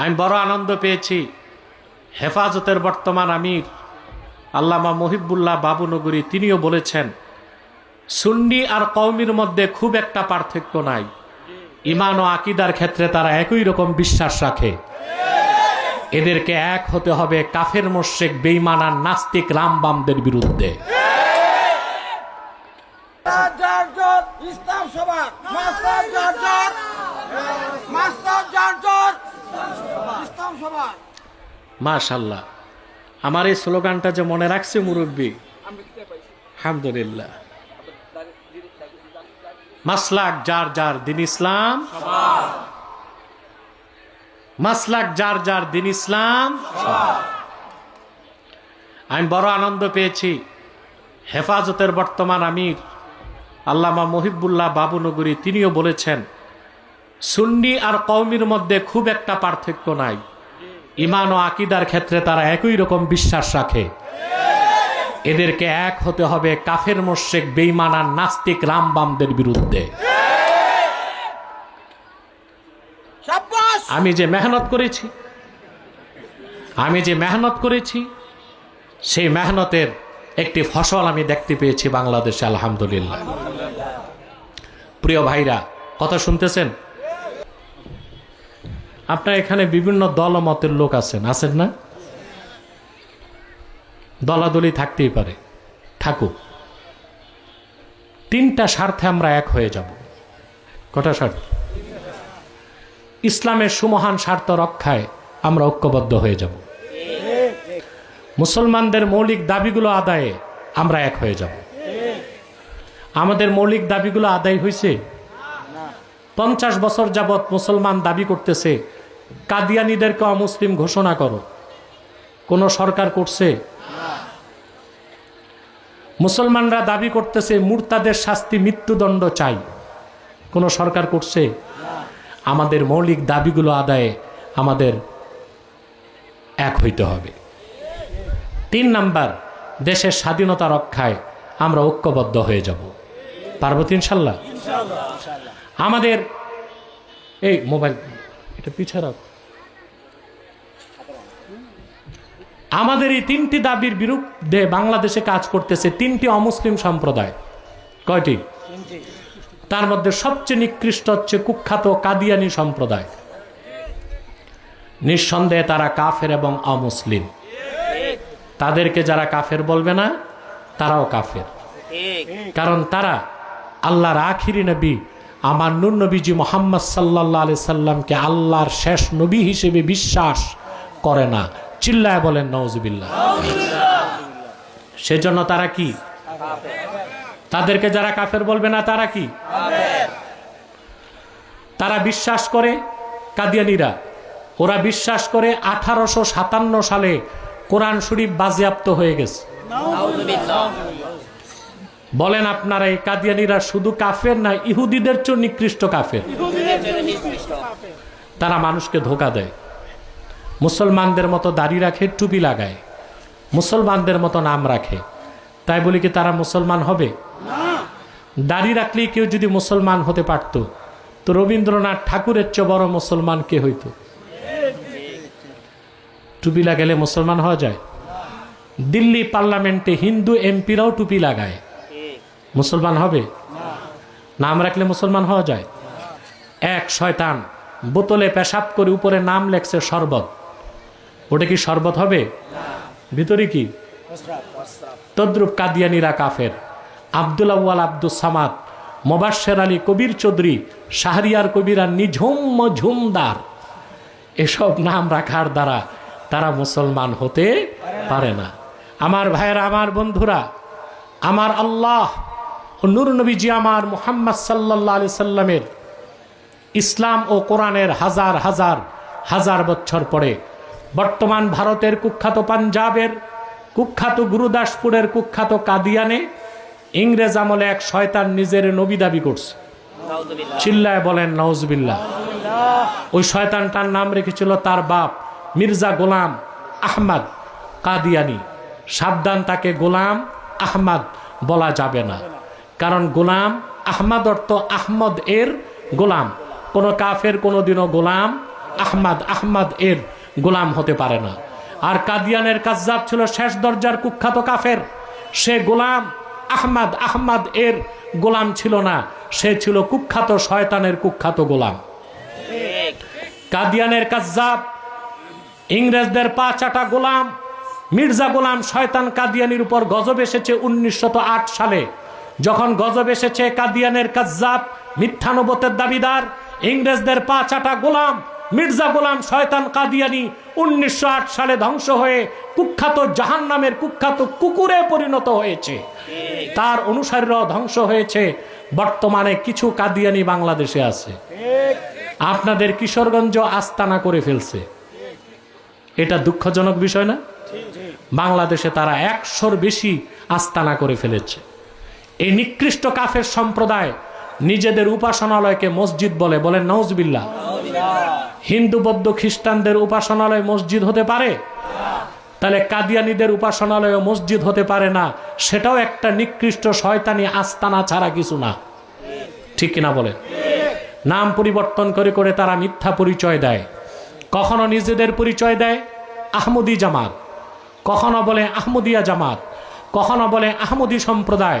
আমি বড় আনন্দ পেয়েছি। হেফাজতের বর্তমান আমির আল্লামা মহিবুল্লাহ বাবুনগরী তিনিও বলেছেন, সুন্নি আর কওমির মধ্যে খুব একটা পার্থক্য নাই। ইমান ও আকিদার ক্ষেত্রে তারা একই রকম বিশ্বাস রাখে। এদেরকে এক হতে হবে কাফের মোশেক বেইমান নাস্তিক রামবামদের বিরুদ্ধে। ইসলাম সভা। মাশাল্লাহ আমার এই স্লোগানটা যে মনে রাখছে মুরব্বী আলহামদুলিল্লাহ মাসলাক যার যার দিন ইসলাম। মাসলাক যার যার দিন ইসলাম। আমি বড় আনন্দ পেয়েছি। হেফাজতের বর্তমান আমির আল্লামা মহিবুল্লাহ বাবুনগরী তিনিও বলেছেন সুন্নি আর কওমির মধ্যে খুব একটা পার্থক্য নাই। ইমান ও আকিদার ক্ষেত্রে তারা একই রকম বিশ্বাস রাখে। এদেরকে এক হতে হবে কাফের মোশেক বেইমান আর নাস্তিক রামবামদের বিরুদ্ধে। আমি যে মেহনত করেছি আমি যে মেহনত করেছি সেই মেহনতের একটি ফসল আমি দেখতে পেয়েছি বাংলাদেশে আলহামদুলিল্লাহ। প্রিয় ভাইরা কথা শুনতেছেন? আপনার এখানে বিভিন্ন দলমতের লোক আছেন আছেন না? দলাদলি থাকতেই পারে। থাকুক। তিনটা স্বার্থে আমরা এক হয়ে যাব। কটা স্বার্থ? ইসলামের সুমহান স্বার্থ রক্ষায় আমরা ঐক্যবদ্ধ হয়ে যাব। মুসলমানদের মৌলিক দাবিগুলো আদায়ে আমরা এক হয়ে যাব। আমাদের মৌলিক দাবিগুলো আদায় হয়েছে পঞ্চাশ বছর যাবৎ মুসলমান দাবি করতেছে কাদিয়ানিদেরকে অমুসলিম ঘোষণা করো। কোন সরকার করছে? মুসলমানরা দাবি করতেছে মুরতাদের শাস্তি মৃত্যুদণ্ড চাই। কোন সরকার করছে? আমাদের মৌলিক দাবিগুলো আদায়ে আমাদের এক হইতে হবে। তিন নাম্বার দেশের স্বাধীনতা রক্ষায় আমরা ঐক্যবদ্ধ হয়ে যাব। পার্বতী ইনশাল্লাহ। আমাদের এই মোবাইল এটা পিছিয়ে রাখ। আমাদের এই তিনটি দাবির বিরুদ্ধে বাংলাদেশে কাজ করতেছে তিনটি অমুসলিম সম্প্রদায়। কয়টি? তার মধ্যে সবচেয়ে নিকৃষ্ট হচ্ছে কুখ্যাত কাদিয়ানি সম্প্রদায়। নিঃসন্দেহে তারা কাফের এবং অমুসলিম। তাদেরকে যারা কাফের বলবে না তারাও কাফের। কারণ তারা আল্লাহর আখিরি নবী আমার নুর নবীজি মোহাম্মদ সাল্লাহ আলি সাল্লামকে আল্লাহর শেষ নবী হিসেবে বিশ্বাস করে না। চিল্লায় বলেন নওজবিল্লা সেজন্য তারা কি? তাদেরকে যারা কাফের বলবে না, তারা কি? তারা বিশ্বাস করে কাদিয়ানিরা। ওরা বিশ্বাস করে আঠারোশো সাতান্ন সালে কোরআন শরীফ বাজেয়াপ্ত হয়ে গেছে। বলেন আপনারা এই কাদিয়ানিরা শুধু কাফের না ইহুদিদের চেয়ে নিকৃষ্ট কাফের। তারা মানুষকে ধোকা দেয়। মুসলমানদের মতো দাড়ি রাখে টুপি লাগায়। মুসলমানদের মতো নাম রাখে। তাই বলি কি তারা মুসলমান হবে? দাড়ি রাখলেই কেউ যদি মুসলমান হতে পারত তো রবীন্দ্রনাথ ঠাকুরের চেয়ে বড় মুসলমান কে হইতো? টুপি লাগালে মুসলমান হওয়া যায়? দিল্লি পার্লামেন্টে হিন্দু এমপিরাও টুপি লাগায়। মুসলমান হবে? নাম রাখলে মুসলমান হওয়া যায়? এক শয়তান বোতলে পেশাব করে উপরে নাম লেখছে শরবত। ওটা কি শরবত হবে? ভিতরে কি? তদ্রুপ কাদিয়ানিরা কাফের। আব্দুল আউ্য়াল আব্দুল সামাদ মোবাশ্বের আলী কবির চৌধুরী শাহরিয়ার কবিরা নিঝুম ঝুমদার এসব নাম রাখার দ্বারা তারা মুসলমান হতে পারে না। আমার ভাইয়েরা আমার বন্ধুরা আমার আল্লাহ নূর নবীজি আমার মুহাম্মদ সাল্লাহ আলি সাল্লামের ইসলাম ও কোরআনের হাজার হাজার হাজার বছর পরে বর্তমান ভারতের কুখ্যাত পাঞ্জাবের কুখ্যাত গুরুদাসপুরের কুখ্যাত কাদিয়ানে ইংরেজ আমলে এক শয়তান নিজের নবী দাবি করছে। চিল্লায় বলেন নওজবিল্লা ওই শয়তানটার নাম রেখেছিল তার বাপ মির্জা গোলাম আহমদ কাদিয়ানি। সাবধান, তাকে গোলাম আহমদ বলা যাবে না। কারণ গোলাম আহমদ অর্থ আহমদ এর গোলাম। কোনো কাফের কোনোদিনও গোলাম আহমাদ আহমাদ এর গোলাম হতে পারে না। আর কাদিয়ানের কাজ্জাব ছিল শেষ দরজার কুখ্যাত কাফের। সে গোলাম আহমাদ আহমাদ এর গোলাম ছিল না। সে ছিল কুখ্যাত শয়তানের কুখ্যাত গোলাম। কাদিয়ানের কাজ্জাব, ইংরেজদের পা চাটা গোলাম, মির্জা গোলাম শয়তান কাদিয়ানির উপর গজব এসেছে উনিশশো আট সালে। যখন গজব এসেছে কাদিয়ানের কাজ্জাব মিথ্যানুবতের দাবিদার, ইংরেজদের পা চাটা গোলাম, মির্জা গোলাম শয়তান কাদিয়ানি উনিশশো আট সালে ধ্বংস হয়ে কুখ্যাত জাহান নামের কুখ্যাত কুকুরে পরিণত হয়েছে। তার অনুসারীরাও ধ্বংস হয়েছে। বর্তমানে কিছু কাদিয়ানি বাংলাদেশে আছে। আপনাদের কিশোরগঞ্জ আস্তানা করে ফেলছে। এটা দুঃখজনক বিষয় না? বাংলাদেশে তারা একশোর বেশি আস্তানা করে ফেলেছে। এই নিকৃষ্ট কাফের সম্প্রদায় নিজেদের উপাসনালয়কে মসজিদ বলে। বলেন নওজবিল্লা হিন্দু, বৌদ্ধ, খ্রিস্টানদের উপাসনালয় মসজিদ হতে পারে? তাহলে কাদিয়ানিদের উপাসনালয় মসজিদ হতে পারে না। সেটাও একটা নিকৃষ্ট শয়তানি আস্তানা ছাড়া কিছু না। ঠিক কিনা বলে নাম পরিবর্তন করে করে তারা মিথ্যা পরিচয় দেয়। কখনো নিজেদের পরিচয় দেয়? আহমদি জামাত। কখনো বলে আহমদিয়া জামাত। কখনো বলে আহমদি সম্প্রদায়।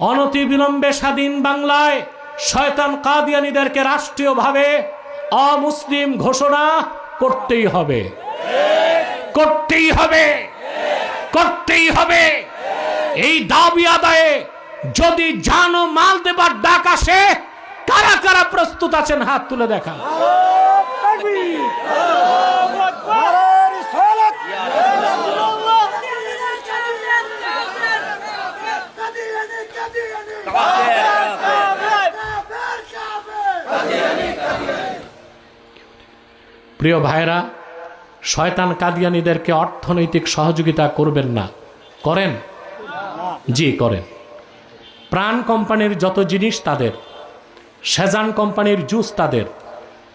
অনতি বিলম্বে স্বাধীন বাংলায় শয়তান কাদিয়ানিদেরকে রাষ্ট্রীয়ভাবে অমুসলিম ঘোষণা করতেই হবে। করতেই হবে। করতেই হবে। এই দাবি আদায়ে যদি জানো মাল দেবার ডাক আসে, কারা কারা প্রস্তুত আছেন হাত তুলে দেখা। প্রিয় ভাইরা, শয়তান কাদিয়ানিদেরকে অর্থনৈতিক সহযোগিতা করবেন না। করেন? জি, করেন। প্রাণ কোম্পানির যত জিনিস তাদের, সেজান কোম্পানির জুস তাদের,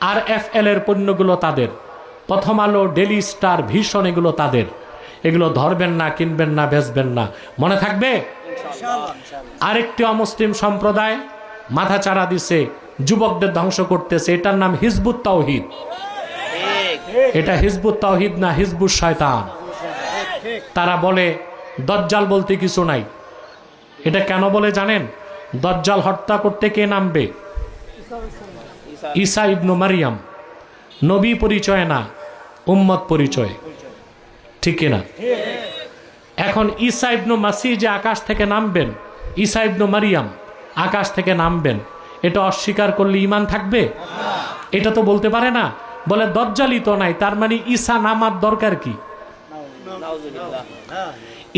আর এফ এল এর পণ্যগুলো তাদের, প্রথম আলো ডেলি স্টার, ভীষণ এগুলো তাদের। এগুলো ধরবেন না, কিনবেন না, বেচবেন না। মনে থাকবে? আরেকটি অমুসলিম সম্প্রদায় মাথা চারা দিছে যুবকদের ধ্বংস করতেছে এটার নাম হিজবুত তাওহিদ। এটা হিজবুত তাওহিদ না হিজবুত শয়তান। তারা বলে দজ্জাল বলতে কিছু নাই। এটা কেন বলে জানেন? দজ্জাল হত্যা করতে কে নামবে? ঈসা ইবনু মারিয়াম। নবী পরিচয় না উম্মত পরিচয়। ঠিক কিনা? এখন ঈসা ইবনু মাসি যে আকাশ থেকে নামবেন, ঈসা ইবনু মারিয়াম আকাশ থেকে নামবেন, এটা অস্বীকার করলে ইমান থাকবে? এটা তো বলতে পারে না। বলে, দজ্জালই তো নাই, তার মানে ঈসা নামার দরকার কি?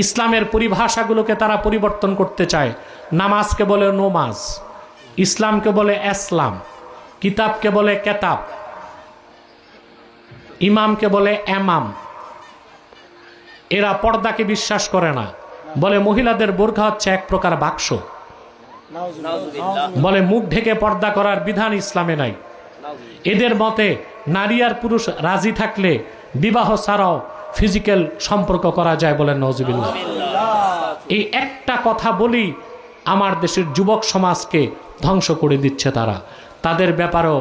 ইসলামের পরিভাষাগুলোকে তারা পরিবর্তন করতে চায়। নামাজকে বলে নোমাজ, ইসলামকে বলে এসলাম, কিতাবকে বলে কেতাব, ইমামকে বলে এমাম। এরা পর্দাকে বিশ্বাস করে না। বলে মহিলাদের বোরখা হচ্ছে এক প্রকার বাক্স। বলে মুখ ঢেকে পর্দা করার বিধান ইসলামে নাই। এদের মতে নারী আর পুরুষ রাজি থাকলে বিবাহ ছাড়াও ফিজিক্যাল সম্পর্ক করা যায় বলেন নজবিল্লা এই একটা কথা বলি, আমার দেশের যুবক সমাজকে ধ্বংস করে দিচ্ছে তারা। তাদের ব্যাপারেও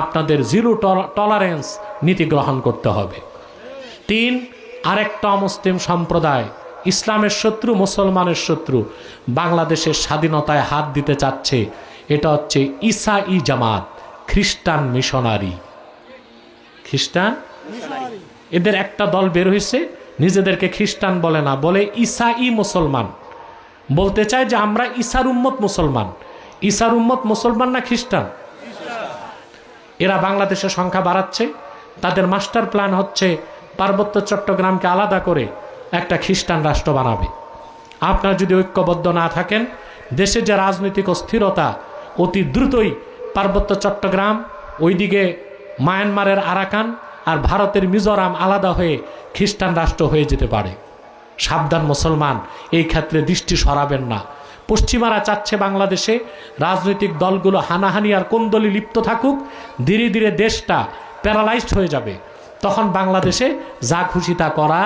আপনাদের জিরো টলারেন্স নীতি গ্রহণ করতে হবে। তিন আরেকটা অমুসলিম সম্প্রদায়, ইসলামের শত্রু, মুসলমানের শত্রু, বাংলাদেশের স্বাধীনতায় হাত দিতে চাচ্ছে, এটা হচ্ছে ইসা ই জামাত, খ্রিস্টান মিশনারি। খ্রিস্টান? এদের একটা দল বের হয়েছে, নিজেদেরকে খ্রিস্টান বলে না, বলে ঈসা ই মুসলমান। বলতে চায় যে আমরা ঈসার উম্মত মুসলমান। ঈসার উম্মত মুসলমান না খ্রিস্টান? এরা বাংলাদেশের সংখ্যা বাড়াচ্ছে, তাদের মাস্টার প্ল্যান হচ্ছে পার্বত্য চট্টগ্রামকে আলাদা করে একটা খ্রিস্টান রাষ্ট্র বানাবে। আপনার যদি ঐক্যবদ্ধ না থাকেন, দেশে যে রাজনৈতিক অস্থিরতা অতি দ্রুতই পার্বত্য চট্টগ্রাম, ওইদিকে মায়ানমারের আরাকান আর ভারতের মিজোরাম আলাদা হয়ে খ্রিস্টান রাষ্ট্র হয়ে যেতে পারে। সাবধান মুসলমান, এই ক্ষেত্রে দৃষ্টি সরাবেন না। পশ্চিমারা চাচ্ছে বাংলাদেশে রাজনৈতিক দলগুলো হানাহানি আর কোন্দলি লিপ্ত থাকুক, ধীরে ধীরে দেশটা প্যারালাইজড হয়ে যাবে। তখন বাংলাদেশে যা খুশি তা করা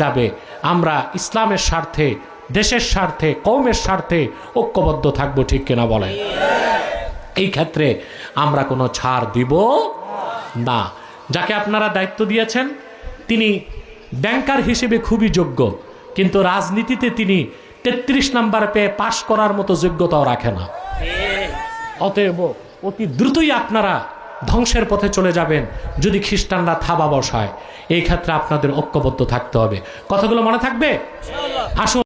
যাবে। আমরা ইসলামের স্বার্থে, দেশের স্বার্থে কৌমের স্বার্থে ঐক্যবদ্ধ থাকব, ঠিক কিনা বলেন? এই ক্ষেত্রে আমরা কোনো ছাড় দিব না। যাকে আপনারা দায়িত্ব দিয়েছেন, তিনি ব্যাংকার হিসেবে খুবই যোগ্য, কিন্তু রাজনীতিতে তিনি তেত্রিশ নাম্বার পেয়ে পাশ করার মতো যোগ্যতাও রাখে না। অতএব অতি দ্রুতই আপনারা ধ্বংসের পথে চলে যাবেন। যদি খ্রিস্টানরা থাবা বসায়, এই ক্ষেত্রে আপনাদের ঐক্যবদ্ধ থাকতে হবে। কথাগুলো মনে থাকবে? আসুন।